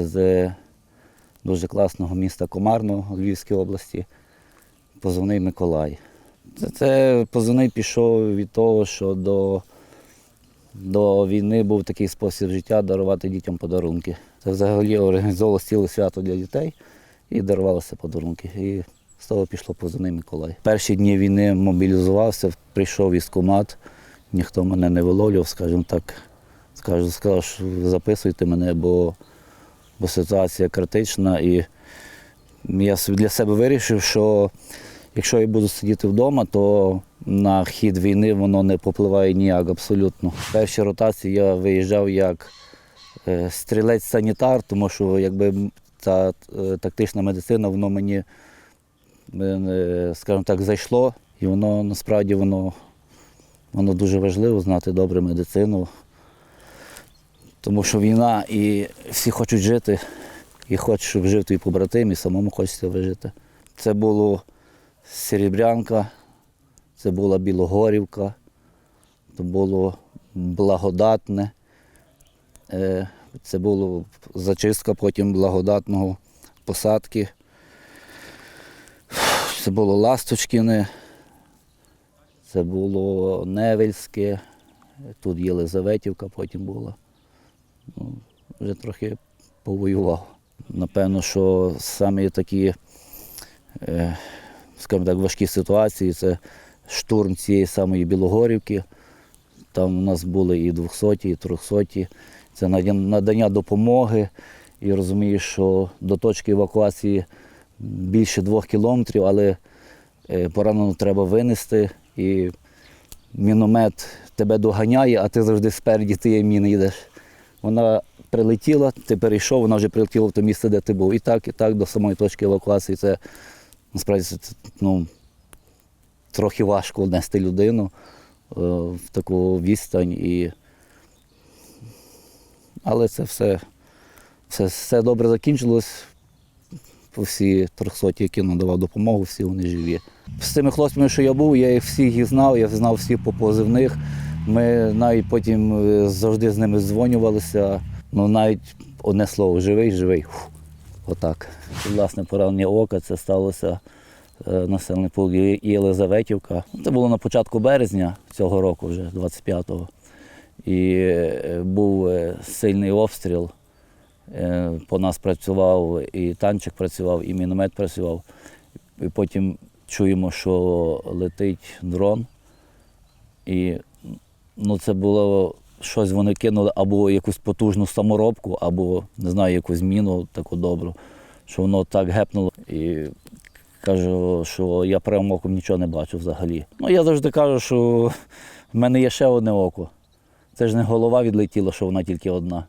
з дуже класного міста Комарного Львівської області, позивний Миколай. Це, це позивний пішов від того, що до, до війни був такий спосіб життя дарувати дітям подарунки. Це взагалі організовувалося ціле свято для дітей і дарувалися подарунки. І з того пішло позивний Миколай. Перші дні війни мобілізувався, прийшов військкомат, ніхто мене не виловлював, скажімо так. Скажу, сказав, що записуйте мене, бо, бо ситуація критична. І я для себе вирішив, що якщо я буду сидіти вдома, то на хід війни воно не попливає ніяк абсолютно. В першій ротації я виїжджав як е, стрілець-санітар, тому що якби ця е, тактична медицина, воно мені, е, скажімо так, зайшло, і воно насправді воно, воно дуже важливо знати добре медицину. Тому що війна і всі хочуть жити, і хочуть, щоб жив твій побратим, і самому хочеться вижити. Це було Серебрянка, це була Білогорівка, це було благодатне, е, це була зачистка потім благодатного посадки. Це було Ласточкіне, це було Невельське, тут Єлизаветівка потім була. Ну, вже трохи повоював. Напевно, що саме такі, е, скажімо так, важкі ситуації це штурм цієї самої Білогорівки. Там у нас були і 200, і 300. Це надання допомоги. І розумієш, що до точки евакуації більше двох кілометрів, але е, поранену треба винести. І міномет тебе доганяє, а ти завжди спереді тієї міни йдеш. Вона прилетіла, ти перейшов, вона вже прилетіла в те місце, де ти був. І так, і так до самої точки евакуації. Це насправді це, ну, трохи важко нести людину е, в таку відстань. І... Але це все, все, все добре закінчилось. Всі 300, які надавав допомогу, всі вони живі. З тими хлопцями, що я був, я їх всіх знав, я знав всіх по позивних. Ми навіть потім е, завжди з ними дзвонювалися. Ну навіть одне слово живий, живий. Фу, отак. Власне, поранення ока це сталося е, населений Є- Єлизаветівка. Це було на початку березня цього року, вже 25-го. І е, був сильний обстріл. По нас працював і танчик працював, і міномет працював. І потім чуємо, що летить дрон. І ну, це було щось вони кинули або якусь потужну саморобку, або не знаю, якусь міну таку добру, що воно так гепнуло. І кажу, що я правим оком нічого не бачу взагалі. Ну, я завжди кажу, що в мене є ще одне око. Це ж не голова відлетіла, що вона тільки одна.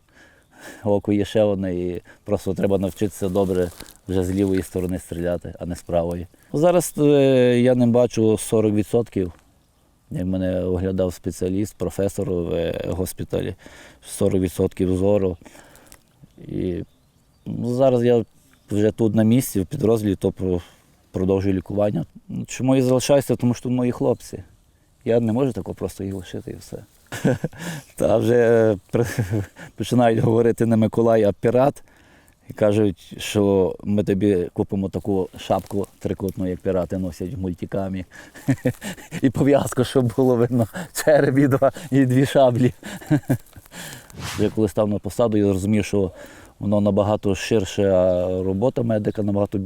Око є ще одне, і просто треба навчитися добре вже з лівої сторони стріляти, а не з правої. Зараз е, я не бачу 40%. Як мене оглядав спеціаліст, професор в е, госпіталі, 40% зору. І ну, зараз я вже тут на місці, в підрозділі, то продовжую лікування. Чому я залишаюся? Тому що мої хлопці. Я не можу такого просто їх лишити і все. Та вже е, починають говорити не Миколай, а пірат. І кажуть, що ми тобі купимо таку шапку трикутну, як пірати носять в мультикамі. І пов'язку, щоб було видно череп два, і дві шаблі. Я коли став на посаду, я зрозумів, що воно набагато ширша робота медика, набагато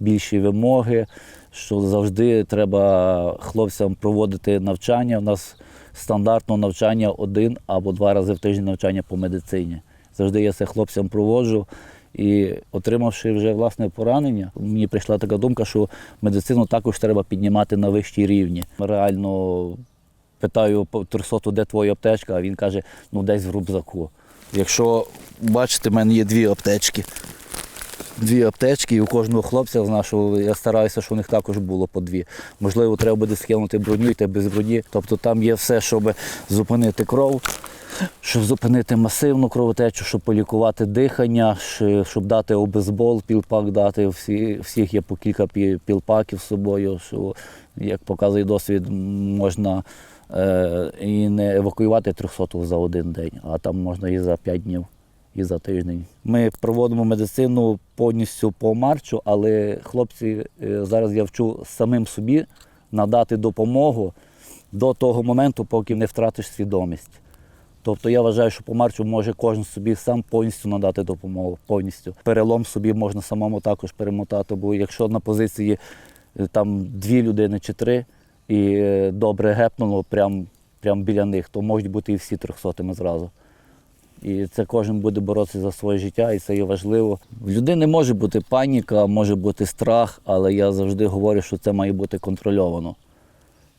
більші вимоги, що завжди треба хлопцям проводити навчання. У нас стандартно навчання один або два рази в тиждень навчання по медицині. Завжди я це хлопцям проводжу. І отримавши вже власне поранення, мені прийшла така думка, що медицину також треба піднімати на вищі рівні. Реально питаю трьохсоту, де твоя аптечка, а він каже, ну десь в рюкзаку. Якщо бачите, в мене є дві аптечки. Дві аптечки, і у кожного хлопця з нашого я стараюся, щоб у них також було по дві. Можливо, треба буде скинути броню, йти без броні. Тобто там є все, щоб зупинити кров, щоб зупинити масивну кровотечу, щоб полікувати дихання, щоб дати обезбол, пілпак дати. Всі, всіх є по кілька пілпаків з собою, що, як показує досвід, можна е, і не евакуювати 300 за один день, а там можна і за 5 днів і за тиждень. Ми проводимо медицину повністю по марчу, але хлопці, е, зараз я вчу самим собі надати допомогу до того моменту, поки не втратиш свідомість. Тобто я вважаю, що по марчу може кожен собі сам повністю надати допомогу. Повністю. Перелом собі можна самому також перемотати, бо якщо на позиції е, там дві людини чи три і е, добре гепнуло прямо прям біля них, то можуть бути і всі трьохсотими зразу. І це кожен буде боротися за своє життя, і це є важливо. В людини може бути паніка, може бути страх, але я завжди говорю, що це має бути контрольовано.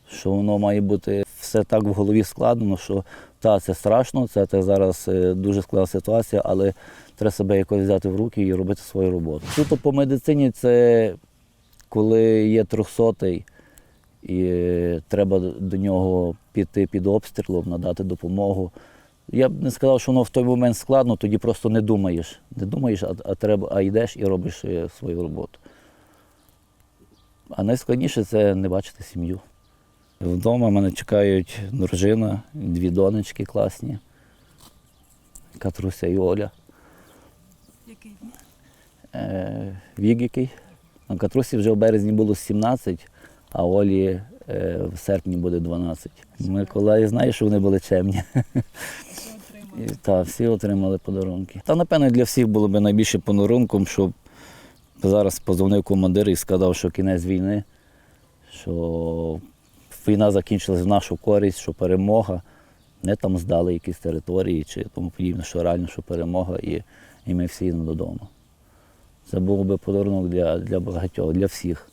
Що воно має бути все так в голові складено, що та, це страшно, це, це зараз е, дуже складна ситуація, але треба себе якось взяти в руки і робити свою роботу. Суто по медицині це коли є трьохсотий, і е, треба до нього піти під обстрілом, надати допомогу. Я б не сказав, що воно в той момент складно, тоді просто не думаєш. Не думаєш, а, а, треба, а йдеш і робиш е, свою роботу. А найскладніше це не бачити сім'ю. Вдома мене чекають дружина, дві донечки класні, Катруся і Оля. Який? Е, вік який. На Катрусі вже в березні було 17, а Олі е, в серпні буде 12. Миколай знає, що вони були чемні. І, та, всі отримали подарунки. Та, напевно, для всіх було б найбільше подарунком, щоб зараз позвонив командир і сказав, що кінець війни, що війна закінчилась в нашу користь, що перемога. Не там здали якісь території чи тому подібне, що реально, що перемога, і, і ми всі йдемо додому. Це був би подарунок для, для багатьох, для всіх.